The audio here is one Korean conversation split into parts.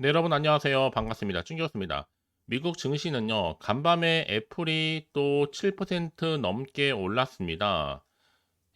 네, 여러분 안녕하세요. 반갑습니다. 충격습니다. 미국 증시는요, 간밤에 애플이 또 7% 넘게 올랐습니다.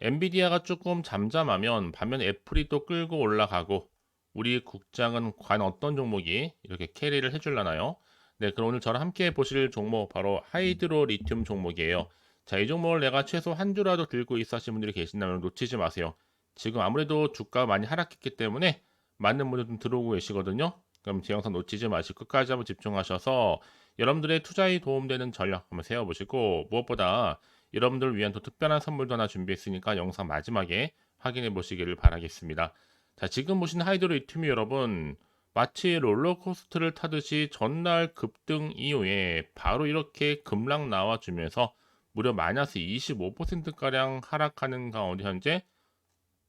엔비디아가 조금 잠잠하면 반면 애플이 또 끌고 올라가고 우리 국장은 과연 어떤 종목이 이렇게 캐리를 해줄라나요? 네, 그럼 오늘 저랑 함께 보실 종목 바로 하이드로 리튬 종목이에요. 자, 이 종목을 내가 최소 한 주라도 들고 있어 하신 분들이 계신다면 놓치지 마세요. 지금 아무래도 주가가 많이 하락했기 때문에 많은 분들 좀 들어오고 계시거든요. 그럼 제 영상 놓치지 마시고 끝까지 한번 집중하셔서 여러분들의 투자에 도움되는 전략 한번 세워보시고 무엇보다 여러분들을 위한 또 특별한 선물도 하나 준비했으니까 영상 마지막에 확인해 보시기를 바라겠습니다. 자, 지금 보신 하이드로 리튬이 여러분 마치 롤러코스터를 타듯이 전날 급등 이후에 바로 이렇게 급락 나와주면서 무려 마이너스 25%가량 하락하는 가운데 현재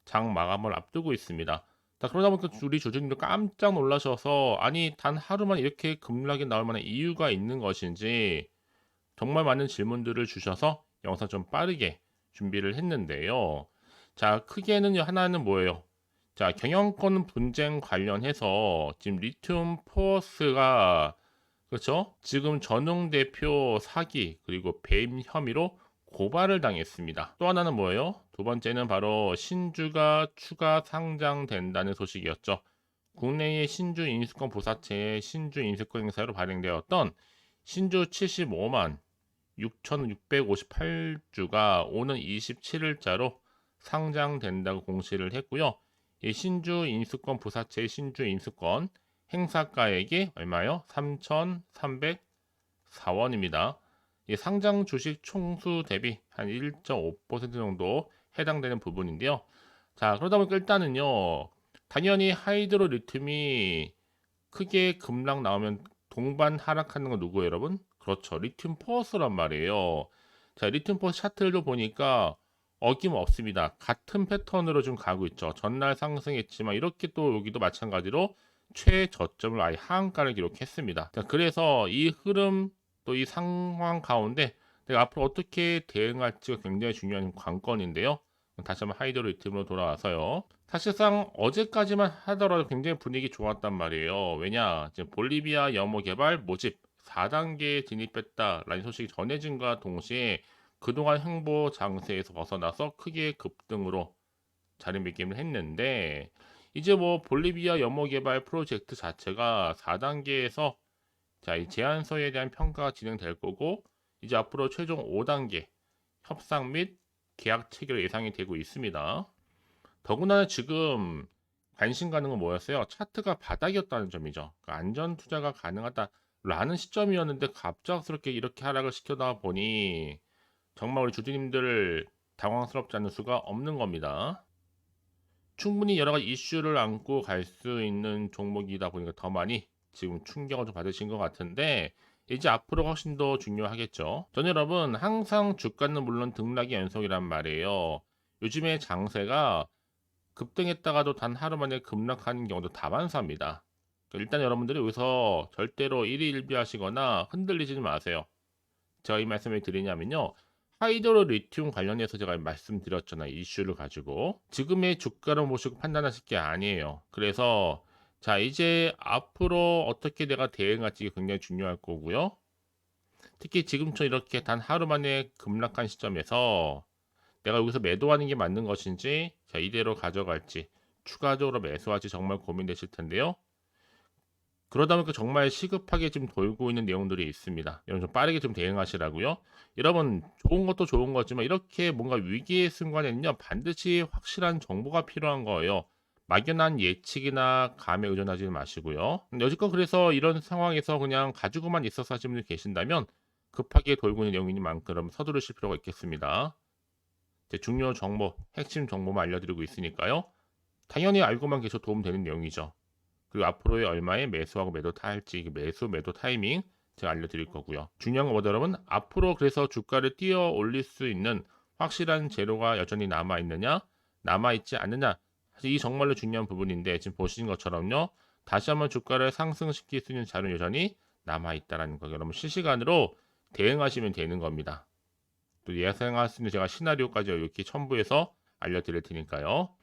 장 마감을 앞두고 있습니다. 자, 그러다 보니까 우리 주주님도 깜짝 놀라셔서 아니 단 하루만 이렇게 급락이 나올 만한 이유가 있는 것인지 정말 많은 질문들을 주셔서 영상 좀 빠르게 준비를 했는데요. 자, 크게는 하나는 뭐예요? 자, 경영권 분쟁 관련해서 지금 리튬 포어스가 그렇죠? 지금 전웅 대표 사기 그리고 배임 혐의로 고발을 당했습니다. 또 하나는 뭐예요? 두 번째는 바로 신주가 추가 상장된다는 소식이었죠. 국내의 신주 인수권 보사체의 신주 인수권 행사로 발행되었던 신주 75만 6,658주가 오는 27일자로 상장된다고 공시를 했고요. 이 신주 인수권 부사체의 신주 인수권 행사가액이 얼마요? 3,304원입니다. 이 상장 주식 총수 대비 한 1.5% 정도 해당되는 부분인데요. 자, 그러다 보니까 일단은요. 당연히 하이드로 리튬이 크게 급락 나오면 동반 하락하는 건 누구예요, 여러분? 그렇죠. 리튬 포스란 말이에요. 자, 리튬 포스 차트를 보니까 어김없습니다. 같은 패턴으로 좀 가고 있죠. 전날 상승했지만 이렇게 또 여기도 마찬가지로 최저점을 아예 하한가를 기록했습니다. 자, 그래서 이 흐름 또 이 상황 가운데 내가 앞으로 어떻게 대응할지가 굉장히 중요한 관건인데요. 다시 한번 하이드로 리튬으로 돌아와서요. 사실상 어제까지만 하더라도 굉장히 분위기 좋았단 말이에요. 왜냐, 지금 볼리비아 염호 개발 모집 4단계에 진입했다라는 소식이 전해진과 동시에 그동안 행보 장세에서 벗어나서 크게 급등으로 자리매김을 했는데 이제 뭐 볼리비아 염호 개발 프로젝트 자체가 4단계에서 자, 이 제안서에 대한 평가가 진행될 거고 이제 앞으로 최종 5단계 협상 및 계약 체결 예상이 되고 있습니다. 더구나 지금 관심 가는 건 뭐였어요? 차트가 바닥이었다는 점이죠. 그러니까 안전 투자가 가능하다라는 시점이었는데 갑작스럽게 이렇게 하락을 시켜다 보니 정말 우리 주주님들 당황스럽지 않을 수가 없는 겁니다. 충분히 여러 가지 이슈를 안고 갈 수 있는 종목이다 보니까 더 많이 지금 충격을 좀 받으신 것 같은데 이제 앞으로 훨씬 더 중요하겠죠. 전 여러분 항상 주가는 물론 등락이 연속이란 말이에요. 요즘에 장세가 급등했다가도 단 하루 만에 급락하는 경우도 다반사입니다. 일단 여러분들이 여기서 절대로 일희일비하시거나 흔들리지 마세요. 제가 이 말씀을 드리냐면요. 하이드로 리튬 관련해서 제가 말씀드렸잖아요. 이슈를 가지고. 지금의 주가를 보시고 판단하실 게 아니에요. 그래서 자, 이제 앞으로 어떻게 내가 대응할지 굉장히 중요할 거고요. 특히 지금처럼 이렇게 단 하루 만에 급락한 시점에서 내가 여기서 매도하는 게 맞는 것인지, 자, 이대로 가져갈지, 추가적으로 매수할지 정말 고민되실 텐데요. 그러다 보니까 정말 시급하게 지금 돌고 있는 내용들이 있습니다. 여러분 좀 빠르게 좀 대응하시라고요. 여러분 좋은 것도 좋은 거지만 이렇게 뭔가 위기의 순간에는요 반드시 확실한 정보가 필요한 거예요. 막연한 예측이나 감에 의존하지 마시고요. 여지껏 그래서 이런 상황에서 그냥 가지고만 있어서 하시는 분이 계신다면 급하게 돌고 있는 내용인 만큼 서두르실 필요가 있겠습니다. 중요 정보, 핵심 정보만 알려드리고 있으니까요. 당연히 알고만 계셔 도움되는 내용이죠. 그리고 앞으로의 얼마에 매수하고 매도 타할지 매수 매도 타이밍 제가 알려드릴 거고요. 중요한 건 뭐다 여러분? 앞으로 그래서 주가를 뛰어 올릴 수 있는 확실한 재료가 여전히 남아 있느냐, 남아 있지 않느냐 사실 이 정말로 중요한 부분인데 지금 보시는 것처럼요. 다시 한번 주가를 상승시킬 수 있는 자료 여전히 남아 있다라는 거. 여러분 실시간으로 대응하시면 되는 겁니다. 또 예상할 수 있는 제가 시나리오까지 이렇게 첨부해서 알려드릴 테니까요.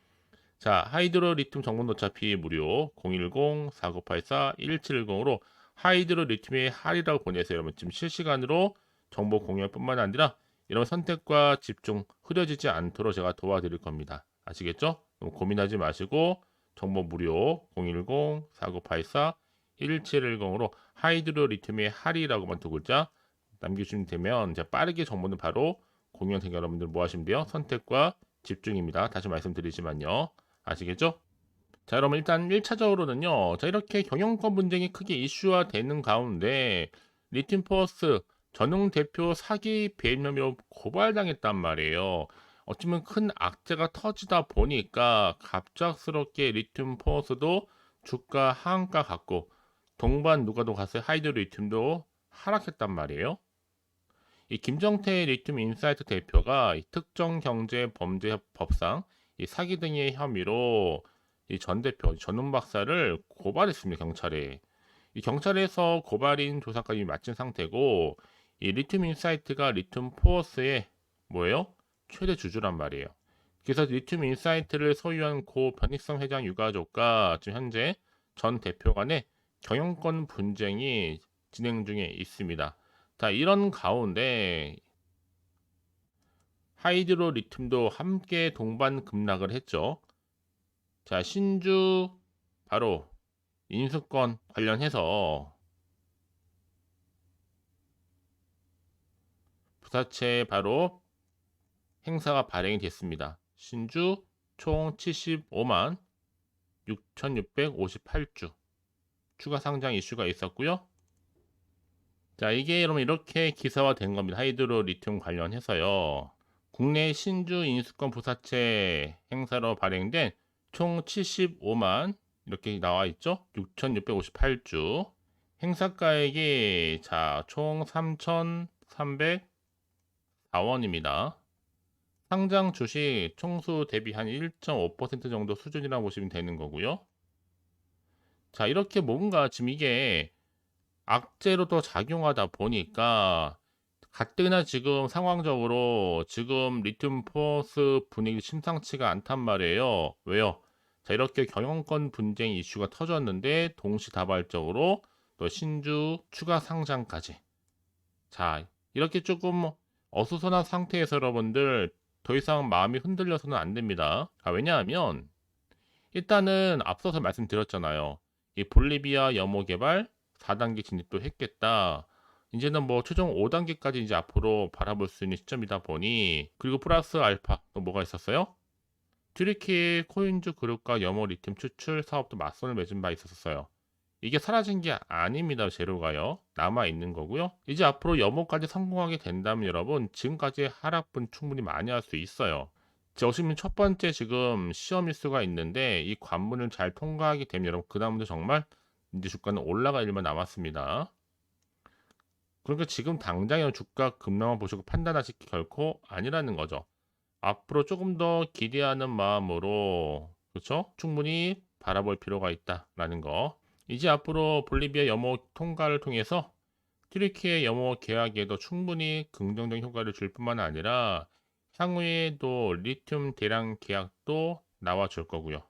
자, 하이드로 리튬 정보 노차피 무료 010-4984-1710으로 하이드로 리튬의 할이라고 보내서 여러분 지금 실시간으로 정보 공유할 뿐만 아니라 이런 선택과 집중 흐려지지 않도록 제가 도와드릴 겁니다. 아시겠죠? 고민하지 마시고 정보 무료 010-4984-1710으로 하이드로 리튬의 할이라고만 두 글자 남겨주시면 되면 제가 빠르게 정보는 바로 테니까 여러분들 뭐 하시면 돼요? 선택과 집중입니다. 다시 말씀드리지만요. 아시겠죠? 자, 여러분 일단 1차적으로는요. 자, 이렇게 경영권 분쟁이 크게 이슈화 되는 가운데 리튬 포스 전용 대표 사기 배임 혐의로 고발당했단 말이에요. 어쩌면 큰 악재가 터지다 보니까 갑작스럽게 리튬 포스도 주가 하한가 갔고 동반 누가도 갔어요. 하이드로 리튬도 하락했단 말이에요. 이 김정태 리튬 인사이트 대표가 이 특정 경제 범죄 법상 이 사기 등의 혐의로 이 전 대표 전훈 박사를 고발했습니다 경찰에. 이 경찰에서 고발인 조사까지 마친 상태고 이 리튬 인사이트가 리튬 포어스의 뭐예요? 최대 주주란 말이에요. 그래서 리튬 인사이트를 소유한 고 변희성 회장 유가족과 지금 현재 전 대표 간의 경영권 분쟁이 진행 중에 있습니다. 자, 이런 가운데 하이드로 리튬도 함께 동반 급락을 했죠. 자, 신주 바로 인수권 관련해서 부사체 바로 행사가 발행이 됐습니다. 신주 총 75만 6,658주 추가 상장 이슈가 있었고요. 자, 이게 여러분 이렇게 기사화된 겁니다. 하이드로 리튬 관련해서요. 국내 신주 인수권 부사체 행사로 발행된 총 75만 이렇게 나와 있죠. 6,658주. 행사가액이 자, 총 3,304원입니다. 상장 주식 총수 대비 한 1.5% 정도 수준이라고 보시면 되는 거고요. 자, 이렇게 뭔가 지금 이게 악재로 더 작용하다 보니까 가뜩이나 지금 상황적으로 지금 리튬 포스 분위기 심상치가 않단 말이에요. 왜요? 자, 이렇게 경영권 분쟁 이슈가 터졌는데 동시다발적으로 또 신주 추가 상장까지. 자, 이렇게 조금 어수선한 상태에서 여러분들 더 이상 마음이 흔들려서는 안 됩니다. 아, 왜냐하면 일단은 앞서서 말씀드렸잖아요. 이 볼리비아 염호 개발 4단계 진입도 했겠다. 이제는 뭐 최종 5단계까지 이제 앞으로 바라볼 수 있는 시점이다 보니 그리고 플러스 알파 또 뭐가 있었어요? 튜리키 코인주 그룹과 염호 리튬 추출 사업도 맞선을 맺은 바 있었어요. 이게 사라진 게 아닙니다. 재료가요. 남아 있는 거고요. 이제 앞으로 염호까지 성공하게 된다면 여러분 지금까지 하락분 충분히 많이 할 수 있어요. 제 오시면 첫 번째 지금 시험 일수가 있는데 이 관문을 잘 통과하게 되면 여러분 그 다음부터 정말 이제 주가는 올라갈 일만 남았습니다. 그러니까 지금 당장의 주가 급락만 보시고 판단하실 게 결코 아니라는 거죠. 앞으로 조금 더 기대하는 마음으로 그렇죠? 충분히 바라볼 필요가 있다라는 거. 이제 앞으로 볼리비아 염호 통과를 통해서 튀르키의 염호 계약에도 충분히 긍정적인 효과를 줄 뿐만 아니라 향후에도 리튬 대량 계약도 나와줄 거고요.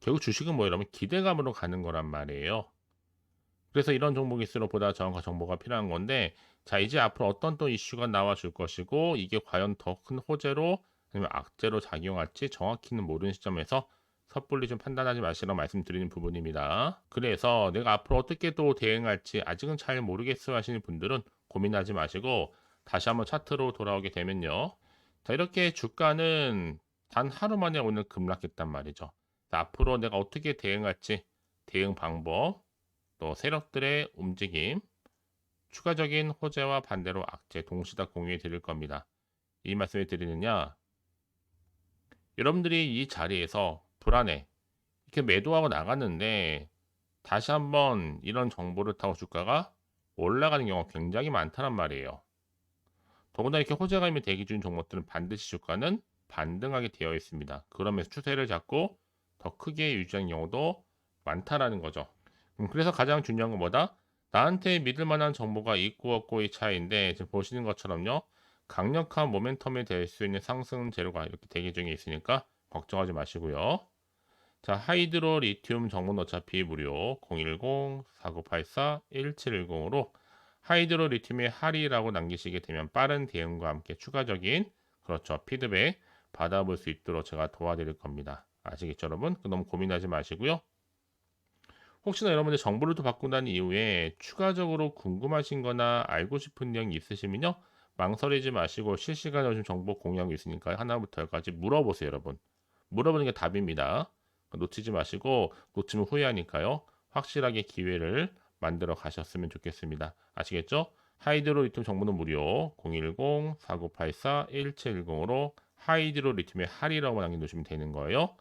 결국 주식은 뭐 여러분 기대감으로 가는 거란 말이에요. 그래서 이런 종목일수록 보다 정확한 정보가 필요한 건데 자 이제 앞으로 어떤 또 이슈가 나와줄 것이고 이게 과연 더 큰 호재로 아니면 악재로 작용할지 정확히는 모르는 시점에서 섣불리 좀 판단하지 마시라고 말씀드리는 부분입니다. 그래서 내가 앞으로 어떻게 또 대응할지 아직은 잘 모르겠어 하시는 분들은 고민하지 마시고 다시 한번 차트로 돌아오게 되면요. 자 이렇게 주가는 단 하루 만에 오늘 급락했단 말이죠. 자, 앞으로 내가 어떻게 대응할지 대응 방법 또 세력들의 움직임, 추가적인 호재와 반대로 악재 동시 다 공유해 드릴 겁니다. 이 말씀을 드리느냐? 여러분들이 이 자리에서 불안해. 이렇게 매도하고 나갔는데 다시 한번 이런 정보를 타고 주가가 올라가는 경우가 굉장히 많다는 말이에요. 더구나 이렇게 호재감이 대기 중인 종목들은 반드시 주가는 반등하게 되어 있습니다. 그러면서 추세를 잡고 더 크게 유지하는 경우도 많다라는 거죠. 음, 그래서 가장 중요한 건 뭐다? 나한테 믿을 만한 정보가 있고 없고의 차이인데 지금 보시는 것처럼요. 강력한 모멘텀이 될 수 있는 상승 재료가 이렇게 대기 중에 있으니까 걱정하지 마시고요. 자, 하이드로 리튬 정보는 어차피 무료 010-4984-1710으로 하이드로 리튬의 할이라고 남기시게 되면 빠른 대응과 함께 추가적인 그렇죠 피드백 받아볼 수 있도록 제가 도와드릴 겁니다. 아시겠죠 여러분? 너무 고민하지 마시고요. 혹시나 여러분들 정보를 또 받고 난 이후에 추가적으로 궁금하신 거나 알고 싶은 내용이 있으시면요. 망설이지 마시고 실시간으로 정보 공유하고 있으니까 하나부터 열까지 물어보세요 여러분. 물어보는 게 답입니다. 놓치지 마시고 놓치면 후회하니까요. 확실하게 기회를 만들어 가셨으면 좋겠습니다. 아시겠죠? 하이드로 리튬 정보는 무료 010-4984-1710으로 하이드로 리튬의 할이라고 남겨놓으시면 되는 거예요.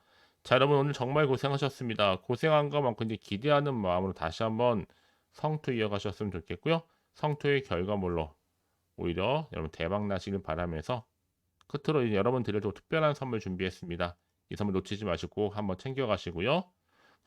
자 여러분 오늘 정말 고생하셨습니다. 고생한 것만큼 이제 기대하는 마음으로 다시 한번 성투 이어가셨으면 좋겠고요. 성투의 결과물로 오히려 여러분 대박 나시길 바라면서 끝으로 이제 여러분 드릴 또 특별한 선물 준비했습니다. 이 선물 놓치지 마시고 한번 챙겨가시고요.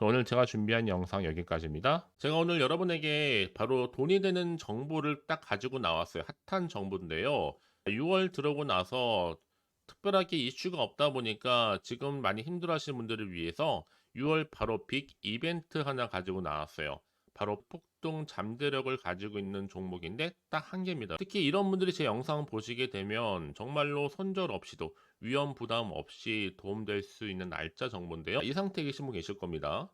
오늘 제가 준비한 영상 여기까지입니다. 제가 오늘 여러분에게 바로 돈이 되는 정보를 딱 가지고 나왔어요. 핫한 정보인데요. 6월 들어오고 나서 특별하게 이슈가 없다 보니까 지금 많이 힘들어하시는 분들을 위해서 6월 바로 빅 이벤트 하나 가지고 나왔어요. 바로 폭등 잠재력을 가지고 있는 종목인데 딱 한 개입니다. 특히 이런 분들이 제 영상 보시게 되면 정말로 손절 없이도 위험 부담 없이 도움될 수 있는 날짜 정보인데요. 이 상태에 계신 분 계실 겁니다.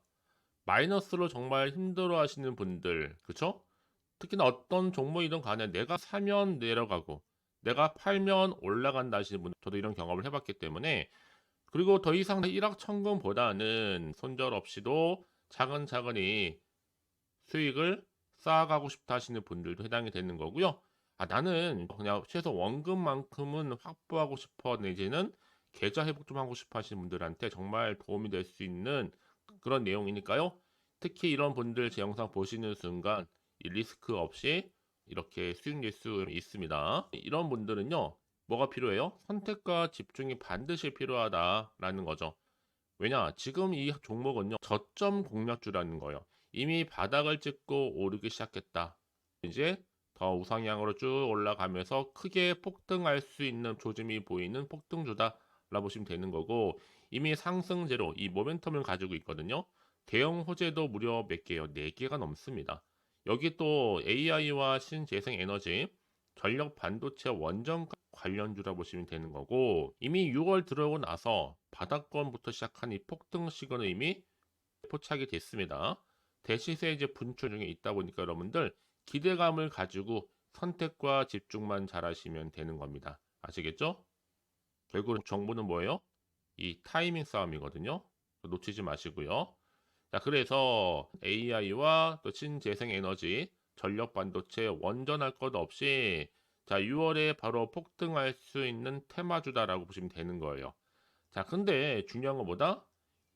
마이너스로 정말 힘들어 하시는 분들, 그쵸? 특히나 어떤 종목이든 간에 내가 사면 내려가고 내가 팔면 올라간다 하시는 분, 저도 이런 경험을 해봤기 때문에 그리고 더 이상 일확천금보다는 손절 없이도 차근차근히 수익을 쌓아가고 싶다 하시는 분들도 해당이 되는 거고요. 아, 나는 그냥 최소 원금만큼은 확보하고 싶어 내지는 계좌 회복 좀 하고 싶어 하시는 분들한테 정말 도움이 될 수 있는 그런 내용이니까요. 특히 이런 분들 제 영상 보시는 순간 리스크 없이 이렇게 수익 낼 수 있습니다. 이런 분들은요, 뭐가 필요해요? 선택과 집중이 반드시 필요하다라는 거죠. 왜냐, 지금 이 종목은요, 저점 공략주라는 거예요. 이미 바닥을 찍고 오르기 시작했다. 이제 더 우상향으로 쭉 올라가면서 크게 폭등할 수 있는 조짐이 보이는 폭등주다. 라 보시면 되는 거고 이미 상승제로 이 모멘텀을 가지고 있거든요. 대형 호재도 무려 몇 개요? 4개가 넘습니다. 여기 또 AI와 신재생 에너지, 전력 반도체 원전 관련주라 보시면 되는 거고 이미 6월 들어오고 나서 바닥권부터 시작한 이 폭등 시그널 이미 포착이 됐습니다. 대시세 이제 분출 중에 있다 보니까 여러분들 기대감을 가지고 선택과 집중만 잘하시면 되는 겁니다. 아시겠죠? 결국 정보는 뭐예요? 이 타이밍 싸움이거든요. 놓치지 마시고요. 자, 그래서 AI와 또 신재생 에너지, 전력 반도체 원전할 것 없이 자, 6월에 바로 폭등할 수 있는 테마주다라고 보시면 되는 거예요. 자, 근데 중요한 것보다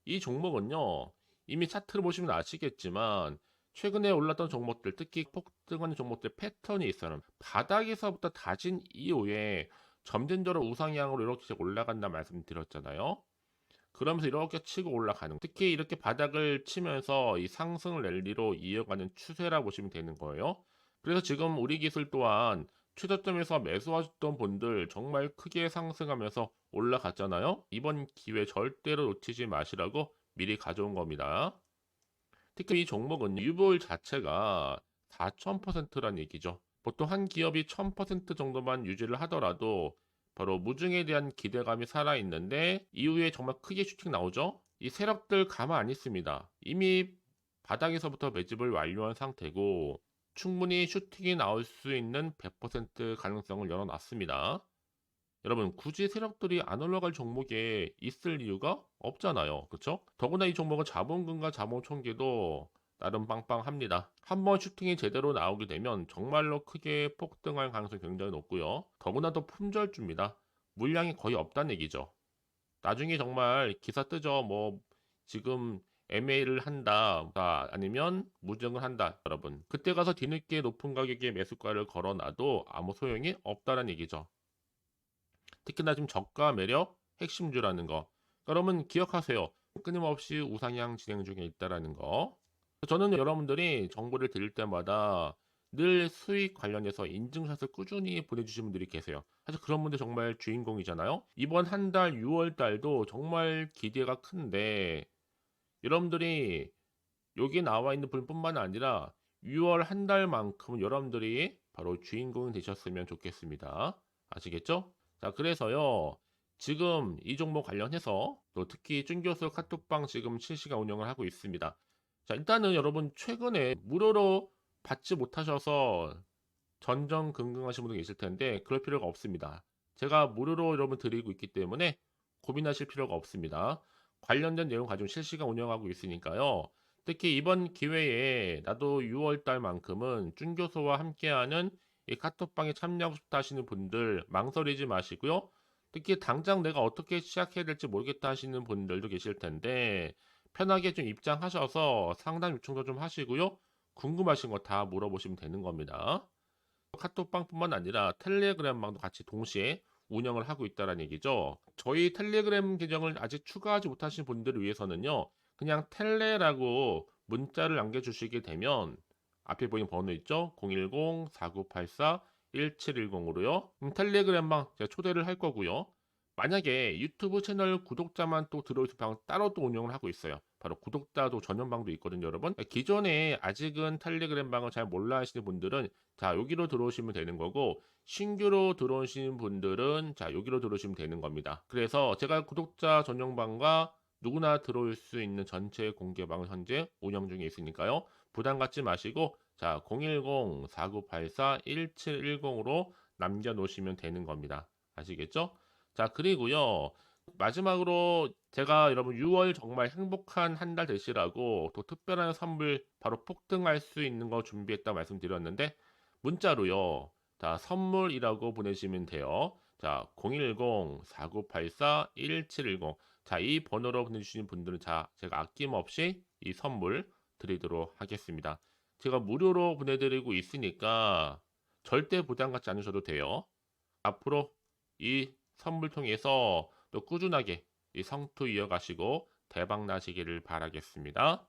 이 종목은요. 이미 차트를 보시면 아시겠지만 최근에 올랐던 종목들, 특히 폭등하는 종목들 패턴이 있어요. 바닥에서부터 다진 이후에 점진적으로 우상향으로 이렇게 올라간다 말씀드렸잖아요. 그러면서 이렇게 치고 올라가는 특히 이렇게 바닥을 치면서 이 상승 랠리로 이어가는 추세라 보시면 되는 거예요. 그래서 지금 우리 기술 또한 최저점에서 매수하셨던 분들 정말 크게 상승하면서 올라갔잖아요. 이번 기회 절대로 놓치지 마시라고 미리 가져온 겁니다. 특히 이 종목은 유볼 자체가 4,000%란 얘기죠. 보통 한 기업이 1000% 정도만 유지를 하더라도 바로 무중에 대한 기대감이 살아있는데 이후에 정말 크게 슈팅 나오죠. 이 세력들 가만 안 있습니다. 이미 바닥에서부터 매집을 완료한 상태고 충분히 슈팅이 나올 수 있는 100% 가능성을 열어놨습니다. 여러분 굳이 세력들이 안 올라갈 종목에 있을 이유가 없잖아요. 그렇죠? 더구나 이 종목은 자본금과 자본 총계도 나름 빵빵합니다. 한번 슈팅이 제대로 나오게 되면 정말로 크게 폭등할 가능성이 굉장히 높고요. 더구나 더 품절주입니다. 물량이 거의 없다는 얘기죠. 나중에 정말 기사 뜨죠. 뭐 지금 MA를 한다 아니면 무증을 한다 여러분 그때 가서 뒤늦게 높은 가격에 매수가를 걸어놔도 아무 소용이 없다는 얘기죠 특히나 지금 저가 매력 핵심주라는 거 여러분 기억하세요 끊임없이 우상향 진행 중에 있다라는 거 저는 여러분들이 정보를 드릴 때마다 늘 수익 관련해서 인증샷을 꾸준히 보내주신 분들이 계세요. 사실 그런 분들 정말 주인공이잖아요. 이번 한 달 6월 달도 정말 기대가 큰데 여러분들이 여기 나와 있는 분뿐만 아니라 6월 한 달만큼 여러분들이 바로 주인공이 되셨으면 좋겠습니다. 아시겠죠? 자, 그래서요. 지금 이 종목 관련해서 또 특히 준 교수 카톡방 지금 실시간 운영을 하고 있습니다. 자, 일단은 여러분 최근에 무료로 받지 못하셔서 전전긍긍하신 분들 계실 텐데 그럴 필요가 없습니다. 제가 무료로 여러분 드리고 있기 때문에 고민하실 필요가 없습니다. 관련된 내용 가지고 실시간 운영하고 있으니까요. 특히 이번 기회에 나도 6월 달만큼은 준 교수와 함께하는 이 카톡방에 참여하고 싶다 하시는 분들 망설이지 마시고요. 특히 당장 내가 어떻게 시작해야 될지 모르겠다 하시는 분들도 계실 텐데 편하게 좀 입장하셔서 상담 요청도 좀 하시고요. 궁금하신 거 다 물어보시면 되는 겁니다. 카톡방뿐만 아니라 텔레그램방도 같이 동시에 운영을 하고 있다는 얘기죠. 저희 텔레그램 계정을 아직 추가하지 못하신 분들을 위해서는요. 그냥 텔레라고 문자를 남겨주시게 되면 앞에 보이는 번호 있죠? 010-4984-1710으로요. 텔레그램방 제가 초대를 할 거고요. 만약에 유튜브 채널 구독자만 또 들어오실 방 따로 또 운영을 하고 있어요. 바로 구독자도 전용방도 있거든요, 여러분. 기존에 아직은 텔레그램 방을 잘 몰라 하시는 분들은 자, 여기로 들어오시면 되는 거고 신규로 들어오시는 분들은 자, 여기로 들어오시면 되는 겁니다. 그래서 제가 구독자 전용방과 누구나 들어올 수 있는 전체 공개방을 현재 운영 중에 있으니까요. 부담 갖지 마시고 자, 010-4984-1710으로 남겨 놓으시면 되는 겁니다. 아시겠죠? 자, 그리고요. 마지막으로 제가 여러분 6월 정말 행복한 한 달 되시라고 또 특별한 선물 바로 폭등할 수 있는 거 준비했다 말씀드렸는데 문자로요. 자, 선물이라고 보내시면 돼요. 자, 010-4984-1710. 자, 이 번호로 보내주시는 분들은 자, 제가 아낌없이 이 선물 드리도록 하겠습니다. 제가 무료로 보내드리고 있으니까 절대 부담 갖지 않으셔도 돼요. 앞으로 이 선물 통해서 또 꾸준하게 이 성투 이어가시고 대박 나시기를 바라겠습니다.